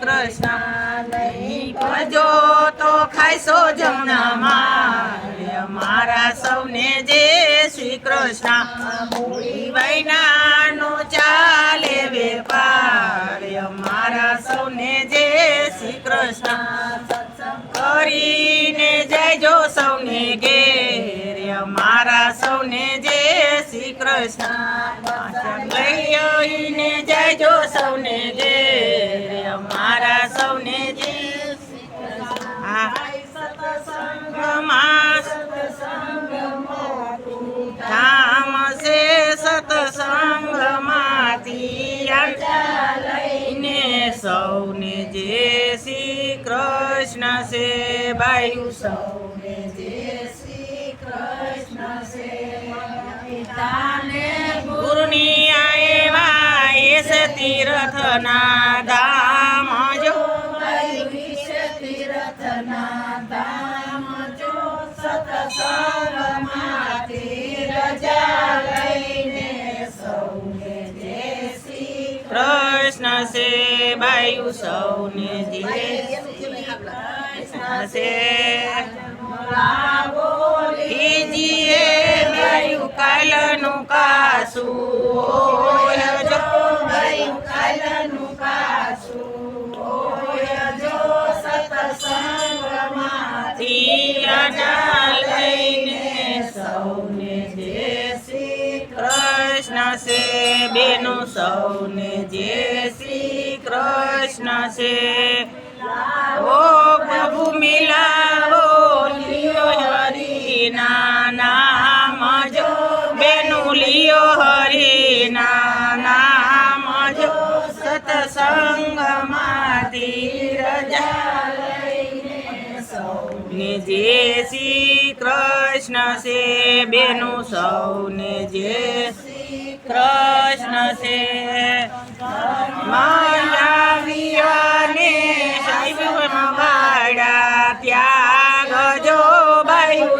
કૃષ્ણ નહીં તો ખાઈશો જમણામાં મારા સૌને જય શ્રી કૃષ્ણ મૂળી વૈનાનો ચાલે વેપાર મારા સૌને જે શ્રી કૃષ્ણ. કરીને જયજો સૌને ઘેર મારા સૌને જે શ્રી કૃષ્ણ લઈને જયજો સૌને ઘેર મારા સૌને ધામ છે સત્સંગમાંથી લઈને સૌને જે શ્રી કૃષ્ણ છે ભાઈ. સૌને જે શ્રી કૃષ્ણ છે ગુરુની આવ્યા એસ તીર્થના છે બાયુ સૌને જે કૃષ્ણ છે ઈજીએ બાયુ કાલનું કાસું જો બાયુ કાલનું કાસું જો સત્સંગમાંથી અના લઈને શ્રી કૃષ્ણ છે, બેનો સૌને જે શ્રી કૃષ્ણ છે. ઓ પ્રભુ, મિલાવો, લિયો હરિના નામ જો. બેનું લિયો હરિના નામ જો. સત્સંગમાંથી રજા લઈને શ્રી કૃષ્ણ છે, બેનું સૌને જે કૃષ્ણ છે. માયાવિયાને સાહેબમાં ત્યાગ જો બાયુ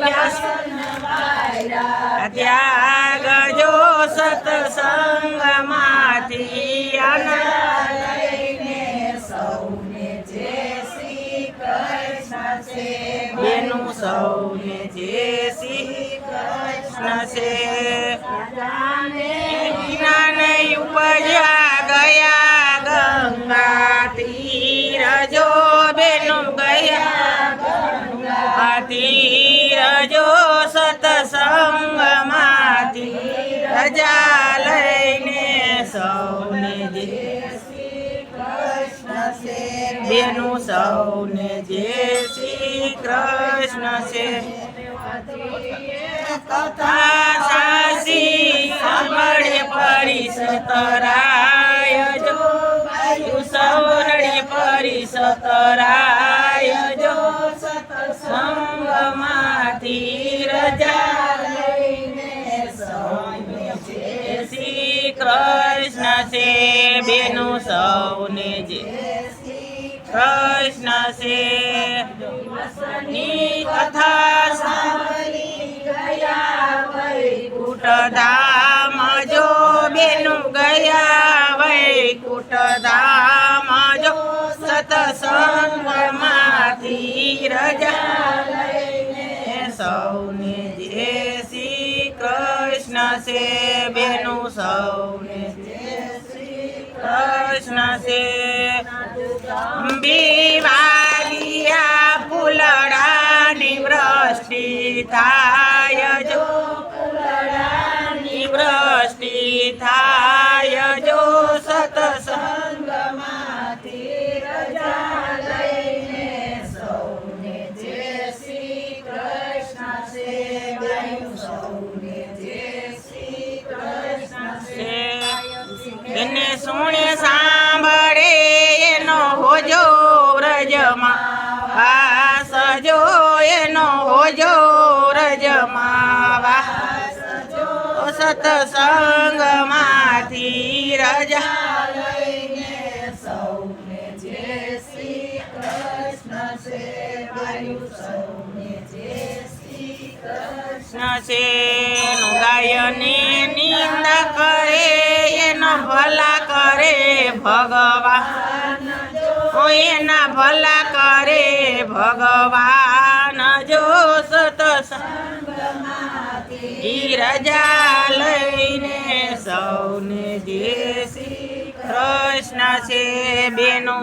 ત્યાગ જો સત્સંગમાંથી બેનું સૌને જે શ્રી કૃષ્ણ છે. સૌને જે બેનું સૌને જે શ્રી કૃષ્ણ છે. કથા સાસી સાંભળે પરિસતરાય જો. પડી પરિસતરાય. સૌને જે કૃષ્ણ છે. ની કથા સાંભળી ગયા વૈકુટ ધામ જો બેનું ગયા વૈકુટ ધામ જો સત્સંગમાંથી રજા લઈને સૌને જે શ્રી કૃષ્ણ છે બેનું સૌને કૃષ્ણ છે. બીવાલિયા ફૂલડાની વૃષ્ટિ થાય જો. વૃષ્ટિ થાય જો. સત્સંગમાંથી રજા લઈને સુણે સાંભળે જો સત્સંગમાંથી રજા લઈને સૌને જે શ્રી કૃષ્ણ છે સૌને છે. ગાયની નિંદા કરે, એનો ભલા કરે ભગવાન એના ભલા કરે ભગવાન જો. સતસંગમાંથી ઈ રજા છે બેનો